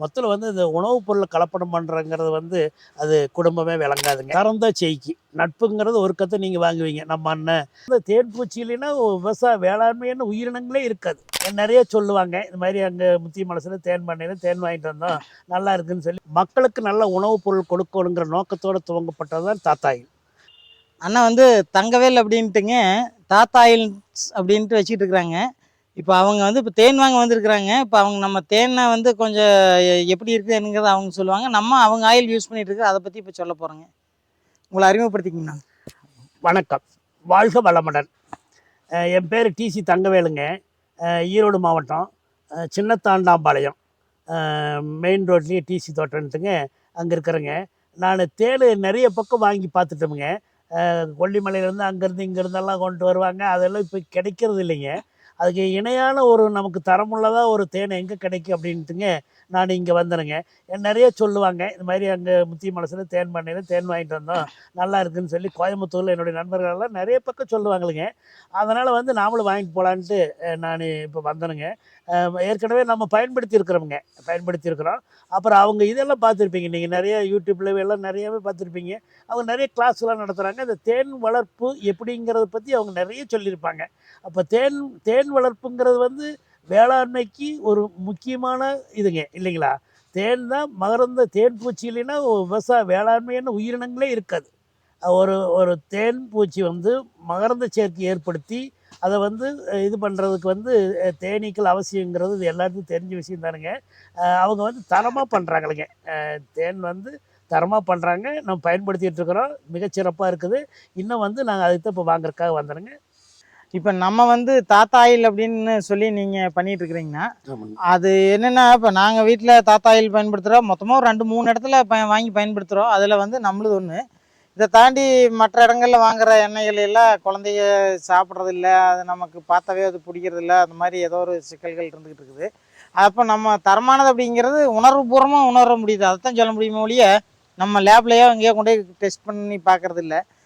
மொத்தத்தில் வந்து இந்த உணவுப் பொருளை கலப்படம் பண்ணுறங்கிறது வந்து அது குடும்பமே விளங்காதுங்க. திறந்த செய்கி நட்புங்கிறது ஒரு கத்தை நீங்கள் வாங்குவீங்க. நம்ம அண்ணன். இந்த தேன் பூச்சி இல்லைன்னா விவசாய வேளாண்மைன்னு உயிரினங்களே இருக்காது. நிறைய சொல்லுவாங்க இந்த மாதிரி அங்கே முத்திய மலசில் தேன் பண்ணையில் தேன் வாங்கிட்டு வந்தோம் நல்லா இருக்குன்னு சொல்லி. மக்களுக்கு நல்ல உணவுப் பொருள் கொடுக்கணுங்கிற நோக்கத்தோடு துவங்கப்பட்டது தான் தாத்தாயில். அண்ணா வந்து தங்கவேல் அப்படின்ட்டுங்க தாத்தாயில் அப்படின்ட்டு வச்சுக்கிட்டு இருக்கிறாங்க. இப்போ அவங்க வந்து இப்போ தேன் வாங்க வந்திருக்கிறாங்க. இப்போ அவங்க நம்ம தேனை வந்து கொஞ்சம் எப்படி இருக்குதுங்கிறத அவங்க சொல்லுவாங்க. நம்ம அவங்க ஆயில் யூஸ் பண்ணிட்டு இருக்கோம் அதை பற்றி இப்போ சொல்ல போகிறோங்க உங்களை அறிமுகப்படுத்திக்கிங்கண்ணா வணக்கம். வாழ்க வளமுடன். என் பேர் டிசி தங்கவேலுங்க. ஈரோடு மாவட்டம். சின்னத்தாண்டாம்பாளையம். மெயின் ரோட்லேயே டிசி தோட்டம்ட்டுங்க அங்கே இருக்கிறேங்க. நான் தேள் நிறைய பக்கம் வாங்கி பார்த்துட்டோமுங்க. கொல்லிமலையிலேருந்து அங்கேருந்து இங்கேருந்தெல்லாம் கொண்டு வருவாங்க. அதெல்லாம் இப்போ கிடைக்கிறது இல்லைங்க. அதுக்கு இணையான ஒரு நமக்கு தரமுள்ளதாக ஒரு தேன் எங்கே கிடைக்கும் அப்படின்ட்டுங்க நான் இங்கே வந்துடுங்க நிறைய சொல்லுவாங்க இந்த மாதிரி அங்கே முத்தி மலசில் தேன் பண்ணையில் தேன் வாங்கிட்டு வந்தோம். நல்லா இருக்குதுன்னு சொல்லி கோயம்புத்தூரில் என்னுடைய நண்பர்கள் எல்லாம் நிறைய பக்கம் சொல்லுவாங்களுங்க. அதனால் வந்து நாமளும் வாங்கிட்டு போகலான்ட்டு நான் இப்போ வந்தேனுங்க ஏற்கனவே நம்ம பயன்படுத்தி இருக்கிறோமுங்க. பயன்படுத்தி இருக்கிறோம். அப்புறம் அவங்க இதெல்லாம் பார்த்துருப்பீங்க. நீங்கள் நிறைய யூடியூப்ல எல்லாம் நிறையவே பார்த்துருப்பீங்க. அவங்க நிறைய கிளாஸ்லாம் நடத்துகிறாங்க இந்த தேன் வளர்ப்பு எப்படிங்கிறத பற்றி அவங்க நிறைய சொல்லியிருப்பாங்க. அப்போ தேன் தேன் வளர்ப்புங்கிறது வந்து வேளாண்மைக்கு ஒரு முக்கியமான இதுங்க இல்லைங்களா? தேன் தான் மகரந்த தேன் பூச்சி இல்லைன்னா விவசாய வேளாண்மைன்னு உயிரினங்களே இருக்காது. ஒரு ஒரு தேன் பூச்சி வந்து மகரந்த சேர்க்கை ஏற்படுத்தி அதை வந்து இது பண்ணுறதுக்கு வந்து தேனீக்கள் அவசியங்கிறது இது எல்லாத்துக்கும் தெரிஞ்ச விஷயம் தானுங்க. அவங்க வந்து தரமாக பண்ணுறாங்களுங்க தேன் வந்து தரமாக பண்ணுறாங்க நம்ம பயன்படுத்திகிட்டு இருக்கிறோம். மிகச்சிறப்பாக இருக்குது. இன்னும் வந்து நாங்கள் அதுக்கு தான் இப்போ வாங்குறதுக்காக வந்துடுங்க இப்போ நம்ம வந்து தாத்தாயில் அப்படின்னு சொல்லி நீங்கள் பண்ணிட்டு இருக்கிறீங்கன்னா அது என்னென்னா இப்போ நாங்கள் வீட்டில் தாத்தாயில் பயன்படுத்துகிறோம் மொத்தமாக ஒரு ரெண்டு மூணு இடத்துல ப வாங்கி பயன்படுத்துகிறோம் அதில் வந்து நம்மளுது ஒன்று இதை தாண்டி மற்ற இடங்கள்ல வாங்குற எண்ணெய்கள் எல்லாம் குழந்தைய சாப்பிட்றது இல்ல அது நமக்கு பார்த்தாவே அது பிடிக்கிறது இல்ல அந்த மாதிரி ஏதோ ஒரு சிக்கல்கள் இருந்துகிட்டு இருக்குது. அப்போ நம்ம தரமானது அப்படிங்கிறது உணர்வுபூர்வமாக உணர முடியுது. அதைத்தான் சொல்ல முடியுமே ஒழிய நம்ம லேப்லேயோ எங்கேயோ கொண்டு போய் டெஸ்ட் பண்ணி பார்க்கறது இல்ல ஆஹ்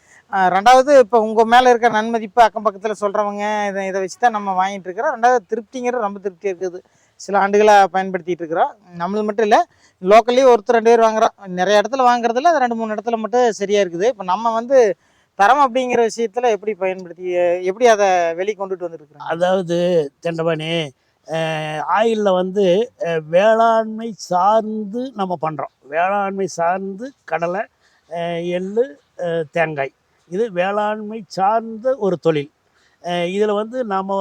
ரெண்டாவது இப்போ உங்கள் மேலே இருக்க நன்மதிப்பு அக்கம் பக்கத்தில் சொல்கிறவங்க இதை இதை வச்சு தான் நம்ம வாங்கிட்டு இருக்கிறோம். ரெண்டாவது திருப்திங்கிறது ரொம்ப திருப்தியாக இருக்குது. சில ஆண்டுகளாக பயன்படுத்திட்டு இருக்கிறோம். நம்மளது மட்டும் இல்லை லோக்கல்லேயே ஒருத்தர் ரெண்டு பேர் வாங்குறோம். நிறைய இடத்துல வாங்குறதுல அது ரெண்டு மூணு இடத்துல மட்டும் சரியாக இருக்குது. இப்போ நம்ம வந்து தரம் அப்படிங்கிற விஷயத்தில் எப்படி பயன்படுத்தி எப்படி அதை வெளி கொண்டுட்டு வந்துருக்குறோம்? அதாவது தெண்டபாணி ஆயிலில் வந்து வேளாண்மை சார்ந்து நம்ம பண்ணுறோம் வேளாண்மை சார்ந்து கடலை எள் தேங்காய். இது வேளாண்மை சார்ந்த ஒரு தொழில். இதில் வந்து நம்ம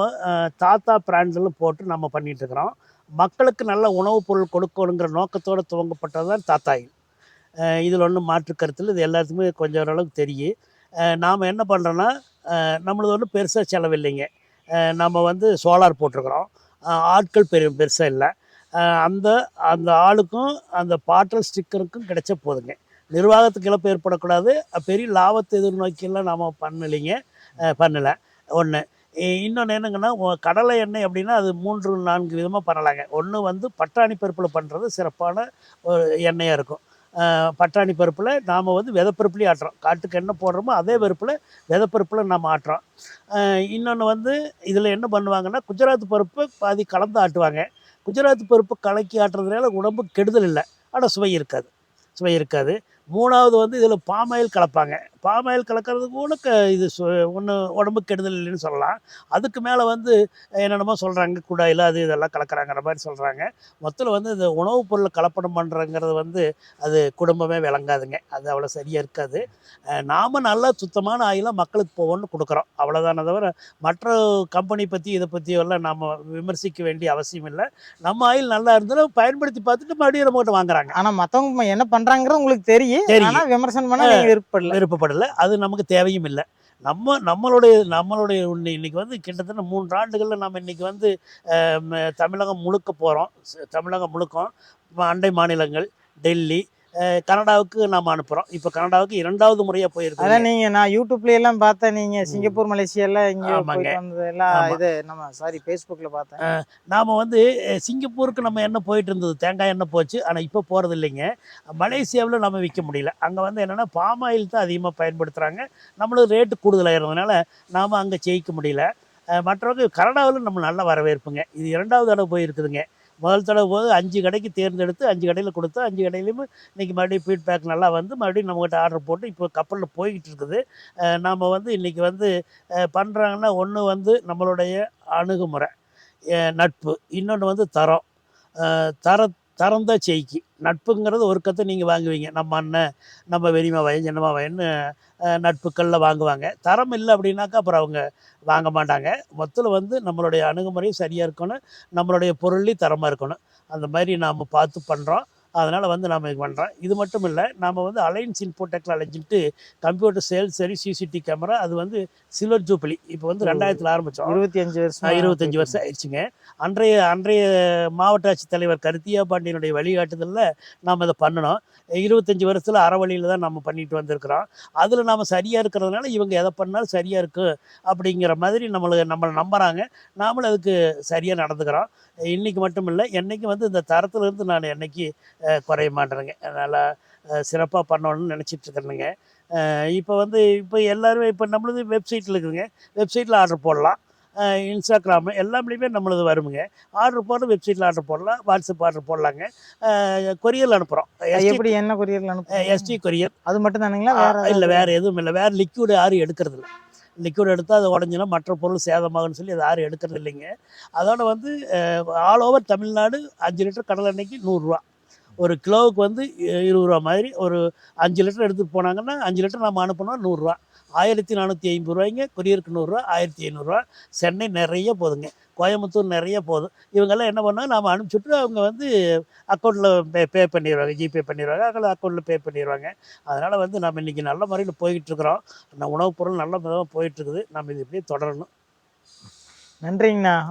தாத்தா பிராண்டில் போட்டு நம்ம பண்ணிகிட்ருக்குறோம் மக்களுக்கு நல்ல உணவுப் பொருள் கொடுக்கணுங்கிற நோக்கத்தோடு துவங்கப்பட்டது தான் தாத்தாயில். இதில் ஒன்றும் மாற்று கருத்தில் இது எல்லாத்துக்குமே கொஞ்சம் ஓரளவுக்கு தெரியும் நாம் என்ன பண்ணுறோன்னா நம்மளது ஒன்றும் பெருசாக செலவில்லைங்க. நம்ம வந்து சோலார் போட்டிருக்கிறோம். ஆட்கள் பெரிய பெருசாக இல்லை. அந்த அந்த ஆளுக்கும் அந்த பாட்டல் ஸ்டிக்கருக்கும் கிடைச்ச போதுங்க. நிர்வாகத்துக்கு இழப்பு ஏற்படக்கூடாது. பெரிய லாபத்தை எதிர்நோக்கியெல்லாம் நாம் பண்ணலைங்க. பண்ணலை. ஒன்று இன்னொன்று என்னங்கன்னா கடலை எண்ணெய் அப்படின்னா அது மூன்று நான்கு விதமாக பண்ணலாங்க. ஒன்று வந்து பட்டாணி பருப்பில் பண்ணுறது சிறப்பான ஒரு எண்ணெயாக இருக்கும். பட்டாணி பருப்பில் நாம் வந்து விதப்பருப்புலேயும் ஆட்டுறோம். காட்டுக்கு என்ன போடுறோமோ அதே பருப்பில் விதப்பருப்பில் நம்ம ஆட்டுறோம். இன்னொன்று வந்து இதில் என்ன பண்ணுவாங்கன்னா குஜராத் பருப்பு பாதி கலந்து ஆட்டுவாங்க. குஜராத் பருப்பு கலக்கி ஆட்டுறதுனால உடம்பு கெடுதல் இல்லை. ஆனால் சுவை இருக்காது. சுவை இருக்காது. மூணாவது வந்து இதில் பாமாயில் கலப்பாங்க. பாமாயில் கலக்கிறது கூட க இது ஒன்று உடம்பு கெடுதல் இல்லைன்னு சொல்லலாம். அதுக்கு மேலே வந்து என்னென்னமோ சொல்கிறாங்க குடாயில் அது இதெல்லாம் கலக்கிறாங்கிற மாதிரி சொல்கிறாங்க மொத்தத்தில் வந்து இந்த உணவுப் பொருளை கலப்படம் பண்ணுறங்கிறது வந்து அது குடும்பமே விளங்காதுங்க. அது அவ்வளோ சரியாக இருக்காது. நாம நல்லா சுத்தமான ஆயிலாக மக்களுக்கு போவோன்னு கொடுக்குறோம். அவ்வளோதானே தவிர மற்ற கம்பெனி பற்றி இதை பற்றி எல்லாம் நம்ம விமர்சிக்க வேண்டிய அவசியம் இல்லை. நம்ம ஆயில் நல்லா இருந்தாலும் பயன்படுத்தி பார்த்துட்டு மறுபடியும் நம்மகிட்ட வாங்குறாங்க. ஆனா மத்தவங்க என்ன பண்றாங்கிறது உங்களுக்கு தெரியும். விமர்சனம் பண்ண நீங்க விருப்பப்படல. விருப்பப்படலை அது நமக்கு தேவையும் இல்லை. நம்ம நம்மளுடைய நம்மளுடைய இன்னைக்கு வந்து கிட்டத்தட்ட மூன்று ஆண்டுகளில் நம்ம இன்னைக்கு வந்து தமிழகம் முழுக்க போகிறோம் தமிழகம் முழுக்கம் அண்டை மாநிலங்கள் டெல்லி கனடாவுக்கு நாம் அனுப்புகிறோம் இப்போ கனடாவுக்கு இரண்டாவது முறையாக போயிருக்கு அதான் நீங்க நான் யூடியூப்ல எல்லாம் பார்த்தேன். நீங்க சிங்கப்பூர் மலேசியா எல்லாம் இங்க எல்லாம். இது நம்ம சாரி ஃபேஸ்புக்ல பார்த்தேன். நாம் வந்து சிங்கப்பூருக்கு நம்ம எண்ணெய் போயிட்டு இருந்தது? தேங்காய் எண்ணெய் போச்சு. ஆனால் இப்போ போகிறது இல்லைங்க. மலேசியாவில் நம்ம விற்க முடியல. அங்கே வந்து என்னென்னா பாம் ஆயில் தான் அதிகமாக பயன்படுத்துகிறாங்க நம்மளுக்கு ரேட்டு கூடுதலாகிறதுனால நாம் அங்கே ஜெயிக்க முடியல. மற்றவங்க கனடாவில் நம்ம நல்ல வரவேற்புங்க. இது இரண்டாவது தடவை போயிருக்குதுங்க. முதல் தடவை போது அஞ்சு கடைக்கு தேர்ந்தெடுத்து அஞ்சு கடையில் கொடுத்து அஞ்சு கடையிலையும் இன்றைக்கி மறுபடியும் ஃபீட்பேக் நல்லா வந்து மறுபடியும் நம்மகிட்ட ஆர்டர் போட்டு இப்போ கப்பலில் போய்கிட்டு இருக்குது. நாம் வந்து இன்றைக்கி வந்து பண்ணுறாங்கன்னா ஒன்று வந்து நம்மளுடைய அணுகுமுறை நட்பு. இன்னொன்று வந்து தரம். தர தரம் தான் செய்கி. நட்புங்கிறது ஒரு கத்தை நீங்கள் வாங்குவீங்க. நம்ம அண்ணன் நம்ம வெளிமா வயன் சின்னமா வயன்னு நட்புக்களில் வாங்குவாங்க. தரம் இல்லை அப்படின்னாக்கா அப்புறம் அவங்க வாங்க மாட்டாங்க. மொத்தத்தில் வந்து நம்மளுடைய அணுகுமுறையும் சரியாக இருக்கணும். நம்மளுடைய பொருள்லையும் தரமாக இருக்கணும். அந்த மாதிரி நாம் பார்த்து பண்ணுறோம் அதனால் வந்து நாம் இது பண்ணுறோம் இது மட்டும் இல்லை நாம் வந்து அலைன்ஸ் இன்போ டெக்னாலஜின்ட்டு கம்ப்யூட்டர் சேல்ஸ் சரி சிசிடி கேமரா அது வந்து சில்வர் ஜூப்ளி இப்போ வந்து ரெண்டாயிரத்தில் ஆரம்பித்தோம் இருபத்தி அஞ்சு வருஷம்? இருபத்தஞ்சி வருஷம் ஆயிடுச்சுங்க. அன்றைய அன்றைய மாவட்ட ஆட்சித்தலைவர் கருத்தியா பாண்டியனுடைய வழிகாட்டுதலில் நாம் இதை பண்ணணும். இருபத்தஞ்சி வருஷத்தில் அறவழியில் தான் நம்ம பண்ணிட்டு வந்திருக்கிறோம். அதில் நாம் சரியாக இருக்கிறதுனால இவங்க எதை பண்ணாலும் சரியாக இருக்கும் அப்படிங்கிற மாதிரி நம்மளை நம்மளை நம்புகிறாங்க நாமளும் அதுக்கு சரியாக நடந்துக்கிறோம். இன்றைக்கி மட்டும் இல்லை என்றைக்கும் வந்து இந்த தரத்துல இருந்து நான் என்னைக்கு குறைய மாட்டேறேங்க அதனால் சிறப்பாக பண்ணணும்னு நினச்சிட்டு இருக்கிறேனுங்க இப்போ வந்து இப்போ எல்லாருமே இப்போ நம்மளது வெப்சைட்டில் இருக்குதுங்க. வெப்சைட்டில் ஆர்டர் போடலாம். இன்ஸ்டாகிராமு எல்லாத்துலேயுமே நம்மளது வருமுங்க. ஆர்டர் போடுற வெப்சைட்டில் ஆர்டர் போடலாம். வாட்ஸ்அப் ஆர்டர் போடலாங்க. கொரியரில் அனுப்புகிறோம் எப்படி என்ன கொரியர்ல அனுப்புறீங்க? ST courier. அது மட்டும் தானுங்களா? இல்லை? வேறு எதுவும் இல்லை. வேறு லிக்விட் யாரும் எடுக்கிறது இல்லை. லிக்விட் எடுத்தால் அது உடஞ்சினா மற்ற பொருள் சேதமாகும்னு சொல்லி அது யாரும் எடுக்கிறது இல்லைங்க. அதோட வந்து ஆல் ஓவர் தமிழ்நாடு அஞ்சு லிட்டர் கடல் எண்ணெய்க்கு நூறுரூவா ஒரு கிலோவுக்கு வந்து இருபது ரூபா மாதிரி ஒரு அஞ்சு லிட்டர் எடுத்துகிட்டு போனாங்கன்னா அஞ்சு லிட்டர் நம்ம அனுப்பினா நூறுரூவா ஆயிரத்தி நானூற்றி ஐம்பது ரூபாய்ங்க கொரியருக்கு நூறுரூவா ஆயிரத்தி ஐநூறுரூவா சென்னை நிறைய போதுங்க கோயம்புத்தூர் நிறைய போதும் இவங்கெல்லாம் என்ன பண்ணால் நாம் அனுப்பிச்சுட்டு அவங்க வந்து அக்கௌண்ட்டில் பே பே பண்ணிடுவாங்க ஜிபே பண்ணிடுவாங்க அதில் அக்கௌண்ட்டில் பே பண்ணிடுவாங்க அதனால் வந்து நம்ம இன்றைக்கி நல்ல முறையில் போய்கிட்டுருக்குறோம் நம்ம உணவுப் பொருள் நல்ல விதமாக போயிட்டுருக்குது. நம்ம இது இப்படியே தொடரணும். நன்றிங்கண்ணா.